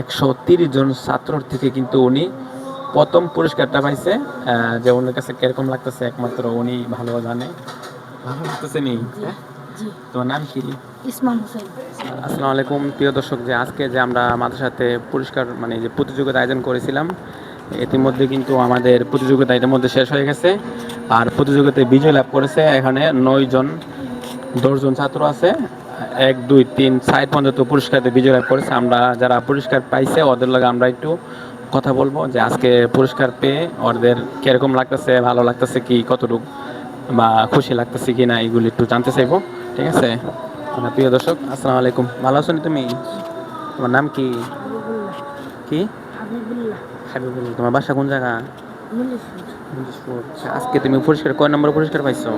একশো তিরিশ জন ছাত্রর থেকে কিন্তু উনি প্রথম পুরস্কারটা পাইছে যে ওনার কাছে কীরকম লাগতেছে একমাত্র উনি ভালো জানে। ভালো লাগতেছে নি? তোমার নাম কি? ইসমাম হোসেন। আসসালামু আলাইকুম প্রিয় দর্শক যে আজকে যে আমরা আমাদের সাথে পুরস্কার মানে যে প্রতিযোগিতা আয়োজন করেছিলাম ইতিমধ্যে কিন্তু আমাদের প্রতিযোগিতা এটার মধ্যে শেষ হয়ে গেছে। আর প্রতিযোগিতায় বিজয় লাভ করেছে এখানে নয় জন দশজন ছাত্র আছে। এক দুই তিন সাইড পর্যন্ত পুরস্কারতে বিজয় লাভ করেছে। আমরা যারা পুরস্কার পাইছে ওদের লগে আমরা একটু কথা বলব যে আজকে পুরস্কার পেয়ে ওদের কীরকম লাগতেছে ভালো লাগতেছে কি কতটুকু বা খুশি লাগতেছে কি না এগুলি একটু জানতে চাইব। ঠিক আছে? আমার প্রিয় দর্শক আসসালামু আলাইকুম। ভালো আছো তুমি? তোমার নাম কি? কি? হাবিবুল্লাহ। হাবিবুল তোমার বাসা কোন জায়গা। আচ্ছা, আজকে তুমি পুরস্কার কয় নম্বর পুরস্কার পাইছো?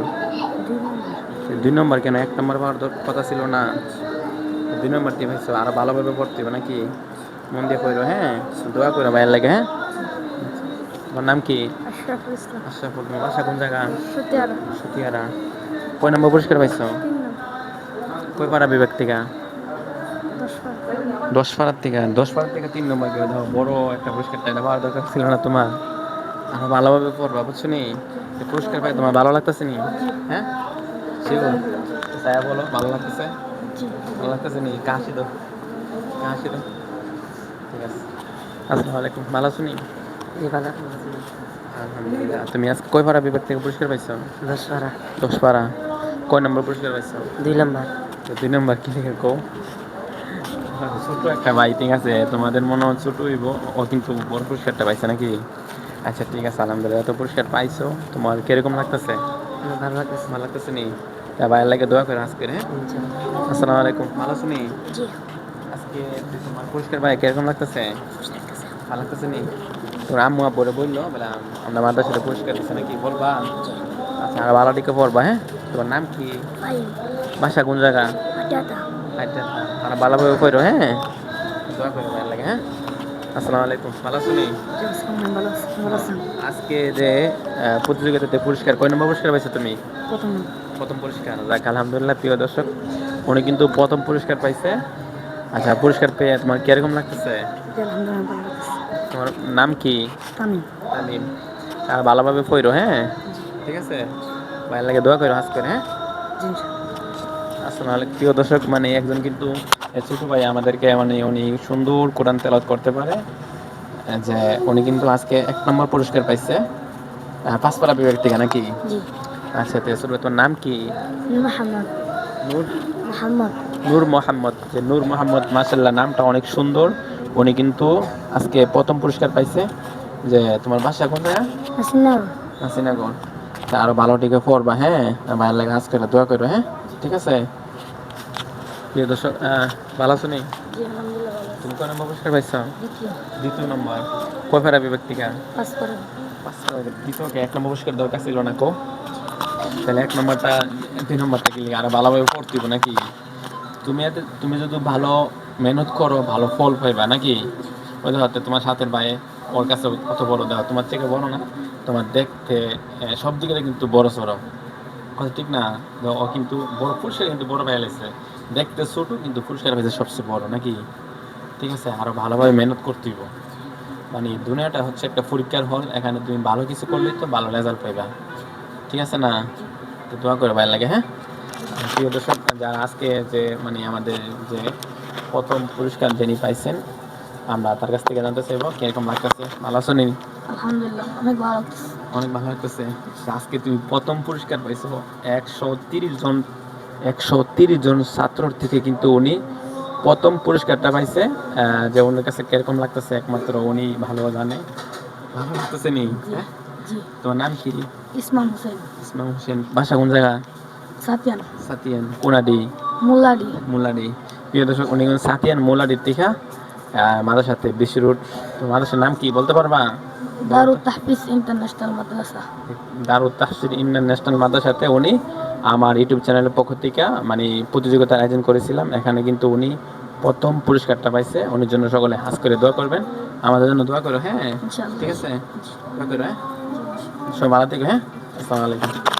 দুই নম্বর দুই নম্বর কেন? এক নম্বর পাওয়ার কথা ছিল না। দুই নম্বর দিয়ে পাইছো আরও ভালোভাবে পড়তে হবে নাকি? মন দিয়ে কইরো হ্যাঁ? দোয়া করো ভাইয়ের লাগে হ্যাঁ? তোমার নাম কি? আশরাফুল ইসলাম। আশরাফুল তোমার বাসা কোন জায়গা? সতিয়ারা। সতিয়ারা। কয় নম্বর পুরস্কার পাইছো? কয় পাড়া বিভাগ থেকে? দশ পাড়ার থেকে। দশ পাড়ার থেকে তিন নম্বর করে দাও বড় একটা পুরস্কার এটা পাওয়ার দরকার ছিল না তোমার? আরও ভালোভাবে পড়বা বুঝছ নি? পুরস্কার পাই তোমার ভালো লাগতেছে নি? হ্যাঁ? সায়া বলো ভালো লাগতেছে? ভালো লাগতেছে নি কাশি দাও কাশি দাও ঠিক আছে। আসসালামু আলাইকুম। ভালো আছো নি? ভালো আলহামদুলিল্লাহ। তুমি আজকে কয় পাড়া বিভাগ থেকে পুরস্কার পাইছো? দশ বারা দশ পাড়া। কয় নম্বর পুরস্কার পাইছো? দুই নম্বর। তো দুই নম্বর কি লিখে কও? ছোট একটা বাইটিং আছে। তোমাদের মনে হয় ছোট হইব। ও কিন্তু বড় পুরস্কারটা পাইছে নাকি? আচ্ছা ঠিক আছে। আলহামদুলিল্লাহ। এত পুরস্কার পাইছো। তোমার কীরকম লাগতেছে? ভালো লাগতেছে ভালো লাগতেছে নি? তা বাইরের লাগে দোয়া করে আজকে হ্যাঁ? আসসালামু আলাইকুম। ভালো আছো আজকে তোমার পুরস্কার পাই কীরকম লাগতেছে? ভালো লাগতেছে নি? তোর আম্মু আব্বুরে বলল বলে আমরা মাদ্রাসাতে পুরস্কার দিচ্ছে নাকি বলবা? আচ্ছা আর ভালো দিকে পড়বা হ্যাঁ? তোমার নাম কি? ভাই বাসা কোন জায়গা? আচ্ছা আর ভালোভাবে কইরো হ্যাঁ? দোয়া করো ভালো লাগে হ্যাঁ? আসসালামু আলাইকুম ভালো আছো আজকে যে প্রতিযোগিতাতে পুরস্কার কয় নম্বর পুরস্কার পাইছো তুমি? প্রথম। প্রথম পুরস্কার যাক আলহামদুলিল্লাহ প্রিয় দর্শক উনি কিন্তু প্রথম পুরস্কার পাইছে। আচ্ছা পুরস্কার পেয়ে তোমার কীরকম লাগতেছে? তোমার নাম কি? তামিম। তামিম। আর ভালোভাবে পড়ো হ্যাঁ? ঠিক আছে? ভালো লাগে দোয়া করো আজকে হ্যাঁ? আসসালামু আলাইকুম প্রিয় দর্শক মানে একজন কিন্তু এ ছোট ভাই আমাদেরকে মানে উনি সুন্দর কোরআন তেলাওয়াত করতে পারে। যে উনি কিন্তু আজকে এক নম্বর পুরস্কার পাইছে। পাঁচপাড়া বিভাগ থেকে নাকি? আচ্ছা তো ছোট নাম কি? মোহাম্মদ। নূর? মোহাম্মদ। নূর মোহাম্মদ। যে নূর মোহাম্মদ মাসাল্লাহ নামটা অনেক সুন্দর। উনি কিন্তু আজকে প্রথম পুরস্কার পাইছে। যে তোমার বাসা হাসিনার হাসিনাগর। আরও ভালো টিকে পড়বা হ্যাঁ? ভালো লাগে আজকে দোয়া করো হ্যাঁ? ঠিক আছে? প্রিয় দর্শক ভালো আছো নি? তুমি কয় নম্বর পুরস্কার পাইছ? দ্বিতীয়। দ্বিতীয় নম্বর। কয় ফেরা দ্বিতীয়কে এক নম্বর পুরস্কার দরকার ছিল না কো? তাহলে এক নম্বরটা দুই নম্বরটা কি আরও ভালোভাবে পড়তে নাকি? তুমি এতে তুমি যদি ভালো মেহনত করো ভালো ফল পাইবা নাকি? ওই ধর তোমার সাথের ভাই ওর কাছে কত বড় দেওয়া তোমার থেকে বড় না? তোমার দেখতে সব দিকে কিন্তু বড় সড়ো। কথা ঠিক না ও কিন্তু বড় পুরস্কার কিন্তু বড় ভাই লাগছে। দেখতে ছোট, কিন্তু পুরস্কার হয়েছে সবচেয়ে বড়, নাকি? ঠিক আছে, আরও ভালোভাবে মেহনত করতে হইব। মানে দুনিয়াটা হচ্ছে একটা পরীক্ষার হল, এখানে তুমি ভালো কিছু করলেই তো ভালো রেজাল্ট পাইবা। ঠিক আছে না? তো দোয়া করে ভালো লাগে হ্যাঁ? প্রিয় দর্শক, যারা আজকে যে মানে আমাদের যে প্রথম পুরস্কার যিনি পাইছেন, আমরা তার কাছ থেকে জানতে চাইব, কীরকম লাগতেছে? ভালো আছো আলহামদুলিল্লাহ অনেক ভালো লাগতেছে। অনেক ভালো লাগতেছে। আজকে তুমি প্রথম পুরস্কার পাইছো। একশো তিরিশ জন একশো তিরিশ জন ছাত্রর থেকে কিন্তু উনি প্রথম পুরস্কারটা পাইছে। যে ওনার কাছে কীরকম লাগতেছে একমাত্র উনি ভালো জানে। ভালো লাগতেছে নি? হ্যাঁ? তোমার নাম কি? ইসমাম হোসেন। ইসমাম হোসেন। বাসা কোন জায়গা? সাতিয়ান। সাতিয়ান। কোনাডি মুলাডি। মুলাডি। প্রিয় দর্শক উনি সাতিয়ান মুলাডির থেকে মাদ্রাসাতে বিশ্ব রোড তো মাদ্রাসার নাম কি বলতে পারবা? দারুত তাহফিজ ইন্টারন্যাশনাল মাদ্রাসা। দারুত তাহসির ইন্টারন্যাশনাল মাদ্রাসাতে উনি আমার ইউটিউব চ্যানেলের পক্ষ থেকে মানে প্রতিযোগিতার আয়োজন করেছিলাম। এখানে কিন্তু উনি প্রথম পুরস্কারটা পাইছে। উনির জন্য সকলে হাস করে দোয়া করবেন। আমাদের জন্য দোয়া করো হ্যাঁ? ঠিক আছে? দোয়া করো হ্যাঁ? সব ভালো থেকে হ্যাঁ? আসসালামু আলাইকুম।